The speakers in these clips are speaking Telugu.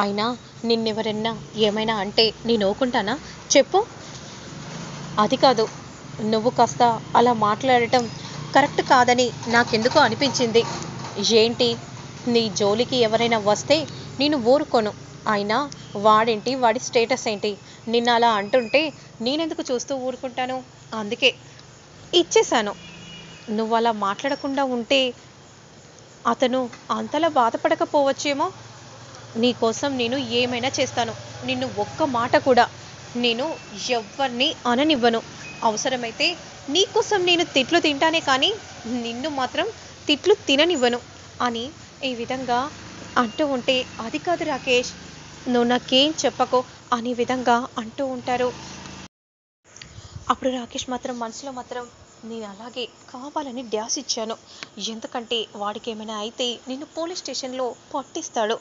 అయినా నిన్నెవరన్నా ఏమైనా అంటే నేను ఊకుంటానా చెప్పు. అది కాదు. నువ్వు కాస్త అలా మాట్లాడటం కరెక్ట్ కాదని నాకెందుకో అనిపించింది. ఏంటి? నీ జోలికి ఎవరైనా వస్తే నేను ఊరుకోను. అయినా వాడేంటి? వాడి స్టేటస్ ఏంటి? నిన్న అలా అంటుంటే నేనెందుకు చూస్తూ ఊరుకుంటాను? అందుకే ఇచ్చేశాను. నువ్వు అలా మాట్లాడకుండా ఉంటే అతను అంతలా బాధపడకపోవచ్చేమో? నీ కోసం నేను ఏమైనా చేస్తాను. నిన్ను ఒక్క మాట కూడా నేను ఎవరిని అననివ్వను. అవసరమైతే నీకోసం నేను తిట్లు తింటానే కానీ నిన్ను మాత్రం తిట్లు తిననివ్వను అని ఈ విధంగా అంటూ ఉంటే అది కాదు రాకేష్ నువ్వు నాకేం చెప్పకో అనే విధంగా అంటూ ఉంటారు. అప్పుడు రాకేష్ మాత్రం మనసులో మాత్రం నేను అలాగే కావాలని డ్యాస్ ఇచ్చాను. ఎందుకంటే వాడికి ఏమైనా అయితే నిన్ను పోలీస్ స్టేషన్లో పట్టిస్తాడు.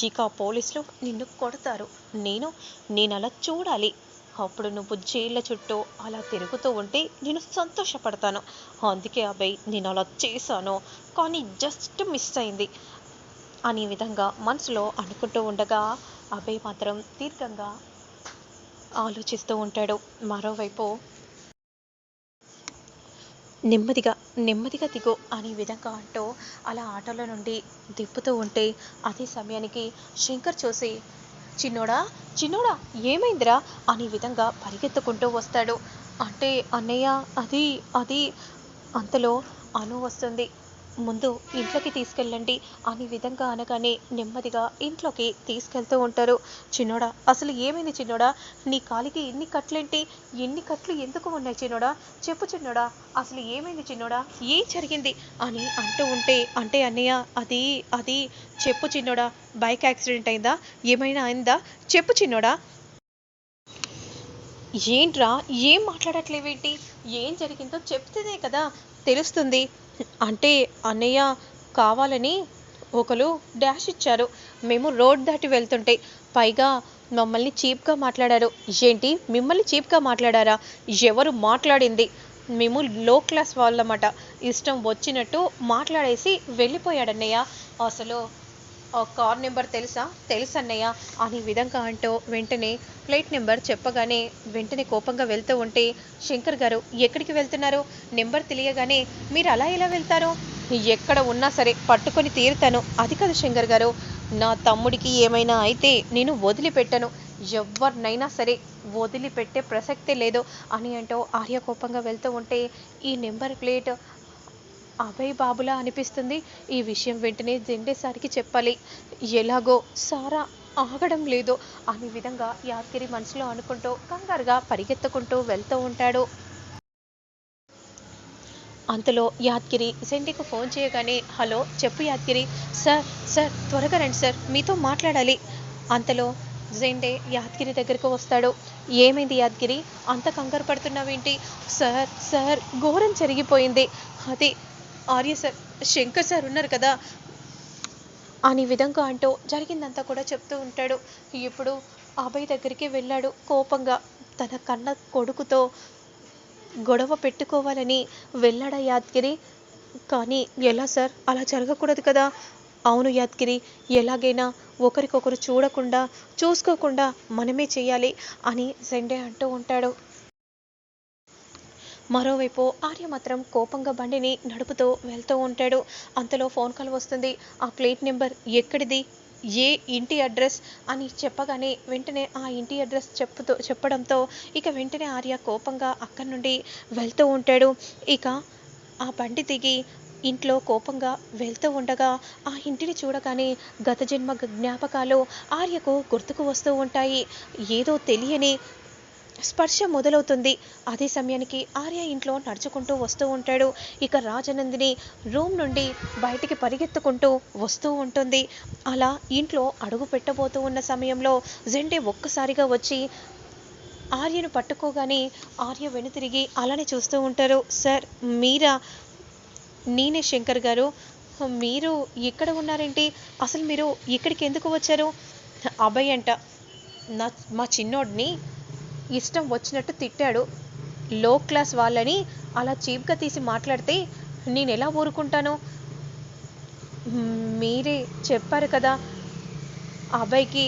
ఇక పోలీసులు నిన్ను కొడతారు. నేను నేను అలా చూడాలి. అప్పుడు నువ్వు జైళ్ళ చుట్టూ అలా తిరుగుతూ ఉంటే నేను సంతోషపడతాను. అందుకే అబ్బాయి నేను అలా చేశాను. కానీ జస్ట్ మిస్ అయింది. అనే విధంగా మనసులో అనుకుంటూ ఉండగా అభయ్ మాత్రం దీర్ఘంగా ఆలోచిస్తూ ఉంటాడు. మరోవైపు నెమ్మదిగా నెమ్మదిగా దిగు అనే విధంగా అంటూ అలా ఆటోలో నుండి దిప్పుతూ ఉంటే అదే సమయానికి శంకర్ చూసి చిన్నోడా చిన్నోడా ఏమైందిరా? అనే విధంగా పరిగెత్తుకుంటూ వస్తాడు. అంటే అన్నయ్య అది అది అంతలో అను వస్తుంది. ముందు ఇంట్లోకి తీసుకెళ్ళండి అనే విధంగా అనగానే నెమ్మదిగా ఇంట్లోకి తీసుకెళ్తూ ఉంటారు. చిన్నోడా అసలు ఏమైంది చిన్నోడా? నీ కాలికి ఎన్ని కట్లేంటి? ఎన్ని కట్లు ఎందుకు ఉన్నాయి చిన్నోడా? చెప్పు చిన్నోడా అసలు ఏమైంది చిన్నోడా? ఏం జరిగింది? అని అంటూ ఉంటే అంటే అన్నయ్య అది అది చెప్పు చిన్నోడా బైక్ యాక్సిడెంట్ అయిందా? ఏమైనా అయిందా? చెప్పు చిన్నోడా. ఏంట్రా ఏం మాట్లాడట్లేవేంటి? ఏం జరిగిందో చెప్తేనే కదా తెలుస్తుంది. అంటే అన్నయ్య కావాలని ఒకరు డాష్ ఇచ్చారు. మేము రోడ్ దాటి వెళ్తుంటే పైగా మమ్మల్ని చీప్గా మాట్లాడారు. ఏంటి? మిమ్మల్ని చీప్గా మాట్లాడారా? ఎవరు మాట్లాడింది? మేము లో క్లాస్ వాళ్ళమాట. ఇష్టం వచ్చినట్టు మాట్లాడేసి వెళ్ళిపోయాడన్నయ్య. అసలు కార్ నెంబర్ తెలుసా? తెలుసన్నయ్య. అన్నయ్య అనే విధంగా అంటూ వెంటనే ప్లేట్ నెంబర్ చెప్పగానే వెంటనే కోపంగా వెళ్తూ ఉంటే శంకర్ గారు ఎక్కడికి వెళ్తున్నారు? నెంబర్ తెలియగానే మీరు అలా ఎలా వెళ్తారు? ఎక్కడ ఉన్నా సరే పట్టుకొని తీరుతాను. అది కాదు శంకర్ గారు. నా తమ్ముడికి ఏమైనా అయితే నేను వదిలిపెట్టను. ఎవరినైనా సరే వదిలిపెట్టే ప్రసక్తే లేదు. అని అంటూ ఆర్య కోపంగా వెళ్తూ ఉంటే ఈ నెంబర్ ప్లేట్ అభయ్ బాబులా అనిపిస్తుంది. ఈ విషయం వెంటనే దిండేసారికి చెప్పాలి. ఎలాగో సారా ఆగడం లేదు. అనే విధంగా యాదగిరి మనసులో అనుకుంటూ కంగారుగా పరిగెత్తుకుంటూ వెళ్తూ ఉంటాడు. అంతలో యాద్గిరి సెండికి ఫోన్ చేయగానే హలో చెప్పు యాద్గిరి. సార్ సార్ త్వరగా రండి సార్. మీతో మాట్లాడాలి. అంతలో జెండే యాద్గిరి దగ్గరకు వస్తాడు. ఏమైంది యాద్గిరి? అంత కంగారు పడుతున్నావేంటి? సార్ సార్ ఘోరం జరిగిపోయింది. అది ఆర్య సార్ శంకర్ సార్ ఉన్నారు కదా అనే విధంగా అంటూ జరిగిందంతా కూడా చెప్తూ ఉంటాడు. ఇప్పుడు అభయ్ దగ్గరికి వెళ్ళాడు కోపంగా. తన కన్న కొడుకుతో గొడవ పెట్టుకోవాలని వెళ్ళాడా యాదగిరి? కానీ ఎలా సార్? అలా జరగకూడదు కదా. అవును యాదగిరి ఎలాగైనా ఒకరికొకరు చూడకుండా చూసుకోకుండా మనమే చేయాలి అని సెండే అంటూ ఉంటాడు. మరోవైపు ఆర్య మాత్రం కోపంగా బండిని నడుపుతూ వెళ్తూ ఉంటాడు. అంతలో ఫోన్ కాల్ వస్తుంది. ఆ ప్లేట్ నెంబర్ ఎక్కడిది? ఏ ఇంటి అడ్రస్? అని చెప్పగానే వెంటనే ఆ ఇంటి అడ్రస్ చెప్పుతూ చెప్పడంతో ఇక వెంటనే ఆర్య కోపంగా అక్కడి నుండి వెళ్తూ ఉంటాడు. ఇక ఆ బండి దిగి ఇంట్లో కోపంగా వెళ్తూ ఉండగా ఆ ఇంటిని చూడగానే గత జన్మ జ్ఞాపకాలు ఆర్యకు గుర్తుకు వస్తూ ఉంటాయి. ఏదో తెలియని స్పర్శ మొదలవుతుంది. అదే సమయానికి ఆర్య ఇంట్లో నడుచుకుంటూ వస్తూ ఉంటాడు. ఇక రాజనందిని రూమ్ నుండి బయటికి పరిగెత్తుకుంటూ వస్తూ ఉంటుంది. అలా ఇంట్లో అడుగు పెట్టబోతూ ఉన్న సమయంలో జెండే ఒక్కసారిగా వచ్చి ఆర్యను పట్టుకోగానే ఆర్య వెనుతిరిగి అలానే చూస్తూ ఉంటారు. సార్ మీరా? నేనే శంకర్ గారు. మీరు ఇక్కడ ఉన్నారేంటి? అసలు మీరు ఇక్కడికి ఎందుకు వచ్చారు? అభయ్ అంట. నా మా చిన్నోడిని ఇష్టం వచ్చినట్టు తిట్టాడు. లో క్లాస్ వాళ్ళని అలా చీప్గా తీసి మాట్లాడితే నేను ఎలా ఊరుకుంటాను? మీరే చెప్పారు కదా ఆ అబ్బాయికి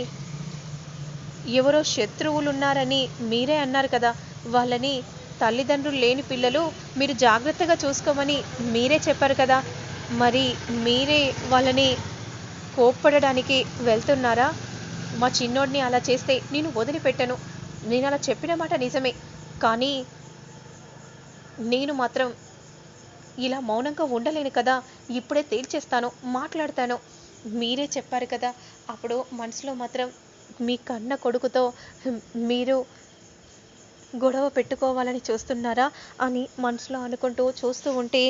ఎవరో శత్రువులు ఉన్నారని మీరే అన్నారు కదా వాళ్ళని తల్లిదండ్రులు లేని పిల్లలు మీరు జాగ్రత్తగా చూసుకోమని మీరే చెప్పారు కదా మరి మీరే వాళ్ళని కోప్పడడానికి వెళ్తున్నారా? మా చిన్నోడిని అలా చేస్తే నేను వదిలిపెట్టను. నేను అలా చెప్పిన మాట నిజమే. కానీ నేను మాత్రం ఇలా మౌనంగా ఉండలేను కదా. ఇప్పుడే తేల్చేస్తాను మాట్లాడతాను. మీరే చెప్పారు కదా. అప్పుడు మనసులో మాత్రం మీ కన్న కొడుకుతో మీరు గొడవ పెట్టుకోవాలని చూస్తున్నారా అని మనసులో అనుకుంటూ చూస్తూ ఉంటే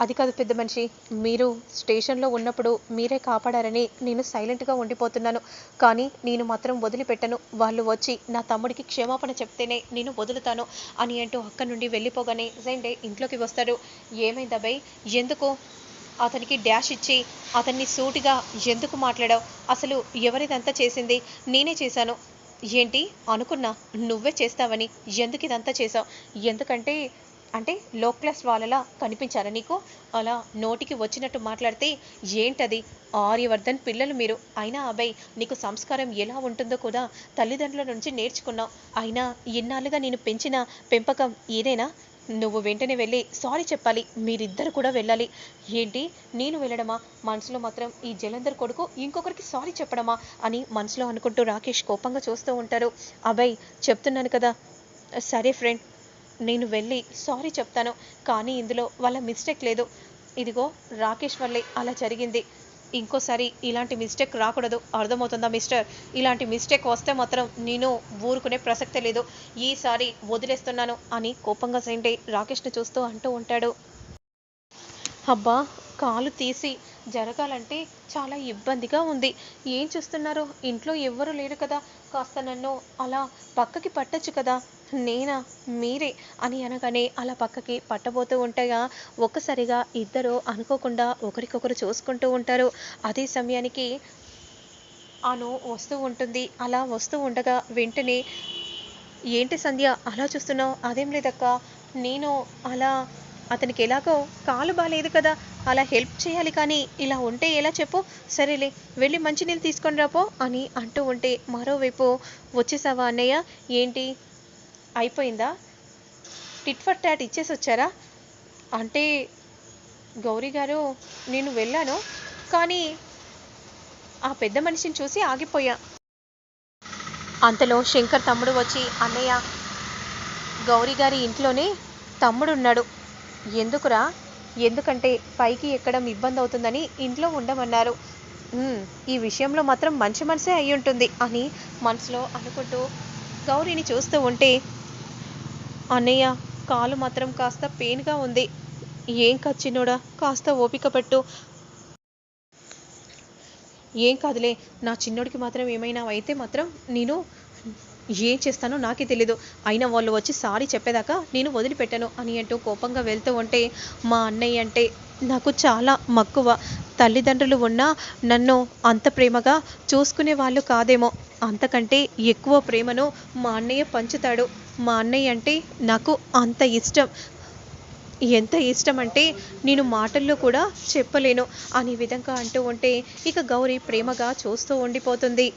అది కాదు పెద్ద మనిషి. మీరు స్టేషన్లో ఉన్నప్పుడు మీరే కాపాడారని నేను సైలెంట్గా ఉండిపోతున్నాను. కానీ నేను మాత్రం వదిలిపెట్టను. వాళ్ళు వచ్చి నా తమ్ముడికి క్షమాపణ చెప్తేనే నేను వదులుతాను అని అంటూ అక్కడి నుండి వెళ్ళిపోగానే జైండే ఇంట్లోకి వస్తాడు. ఏమైంది అబ్బాయి? ఎందుకు అతనికి డ్యాష్ ఇచ్చి అతన్ని సూటిగా ఎందుకు మాట్లాడావు? అసలు ఎవరిదంతా చేసింది? నేనే చేశాను. ఏంటి? అనుకున్నా. నువ్వే చేస్తావని ఎందుకు ఇదంతా చేసావు ఎందుకంటే అంటే లో క్లాస్ వాళ్ళలా కనిపించారా నీకు? అలా నోటికి వచ్చినట్టు మాట్లాడితే ఏంటది? ఆర్యవర్ధన్ పిల్లలు మీరు. అయినా అబ్బాయి నీకు సంస్కారం ఎలా ఉంటుందో కూడా తల్లిదండ్రుల నుంచి నేర్చుకున్నావు. అయినా ఇన్నాళ్ళుగా నేను పెంచిన పెంపకం ఇదేనా నువ్వు వెంటనే వెళ్ళి సారీ చెప్పాలి. మీరిద్దరు కూడా వెళ్ళాలి. ఏంటి? నేను వెళ్ళడమా? మనసులో మాత్రం ఈ జలంధర్ కొడుకు ఇంకొకరికి సారీ చెప్పడమా? అని మనసులో అనుకుంటూ రాకేష్ కోపంగా చూస్తూ ఉంటారు. అబ్బాయి చెప్తున్నాను కదా. సరే ఫ్రెండ్ నేను వెళ్ళి సారీ చెప్తాను కానీ ఇందులో వాళ్ళ మిస్టేక్ లేదు. ఇదిగో రాకేష్ వల్లే అలా జరిగింది. ఇంకోసారి ఇలాంటి మిస్టేక్ రాకూడదు. అర్థమవుతుందా మిస్టర్? ఇలాంటి మిస్టేక్ వస్తే మాత్రం నేను ఊరుకునే ప్రసక్తే లేదు. ఈసారి వదిలేస్తున్నాను అని కోపంగా సెంటే రాకేష్ని చూస్తూ అంటూ ఉంటాడు. అబ్బా కాలు తీసి జరగాలంటే చాలా ఇబ్బందిగా ఉంది. ఏం చూస్తున్నారు? ఇంట్లో ఎవ్వరు లేరు కదా. కాస్త నన్ను అలా పక్కకి పట్టచ్చు కదా. నేనా? మీరే అని అనగానే అలా పక్కకి పట్టబోతూ ఉంటాగా ఒక్కసారిగా ఇద్దరు అనుకోకుండా ఒకరికొకరు చూసుకుంటూ ఉంటారు. అదే సమయానికి అను వస్తూ ఉంటుంది. అలా వస్తూ ఉండగా వెంటనే ఏంటి సంధ్య అలా చూస్తున్నావు? అదేం లేదక్క? నేను అలా అతనికి ఎలాగో కాలు బాగాలేదు కదా. అలా హెల్ప్ చేయాలి కానీ ఇలా ఉంటే ఎలా చెప్పు? సరేలే వెళ్ళి మంచినీళ్ళు తీసుకొని రాపో అని అంటూ ఉంటే మరోవైపు వచ్చేసావా అన్నయ్య? ఏంటి? అయిపోయిందా? టిట్ ఫర్ టాట్ ఇచ్చేసి వచ్చారా? అంటే గౌరీ గారు నేను వెళ్ళాను కానీ ఆ పెద్ద మనిషిని చూసి ఆగిపోయా. అంతలో శంకర్ తమ్ముడు వచ్చి అన్నయ్య గౌరీ గారి ఇంట్లోనే తమ్ముడు ఉన్నాడు ఎందుకురా? ఎందుకంటే పైకి ఎక్కడం ఇబ్బంది అవుతుందని ఇంట్లో ఉండమన్నారు. ఈ విషయంలో మాత్రం మంచి మనసే అయి ఉంటుంది అని మనసులో అనుకుంటూ గౌరీని చూస్తూ ఉంటే అన్నయ్య కాలు మాత్రం కాస్త పెయిన్గా ఉంది. ఏం కచ్చినోడా కాస్త ఓపిక పెట్టు. ఏం కాదులే నా చిన్నోడికి మాత్రం ఏమైనా అయితే మాత్రం నేను ఏం చేస్తానో నాకే తెలీదు. అయినా వాళ్ళు వచ్చి సారీ చెప్పేదాకా నేను వదిలిపెట్టాను అని అంటూ కోపంగా వెళ్తూ ఉంటే మా అన్నయ్య అంటే నాకు చాలా మక్కువ. తల్లిదండ్రులు ఉన్నా నన్ను అంత ప్రేమగా చూసుకునే వాళ్ళు కాదేమో. అంతకంటే ఎక్కువ ప్రేమను మా అన్నయ్య పంచుతాడు. మా అన్నయ్య అంటే నాకు అంత ఇష్టం. ఎంత ఇష్టం అంటే నేను మాటల్లో కూడా చెప్పలేను. అనే విధంగా అంటూ ఉంటే ఇక గౌరీ ప్రేమగా చూస్తూ ఉండిపోతుంది.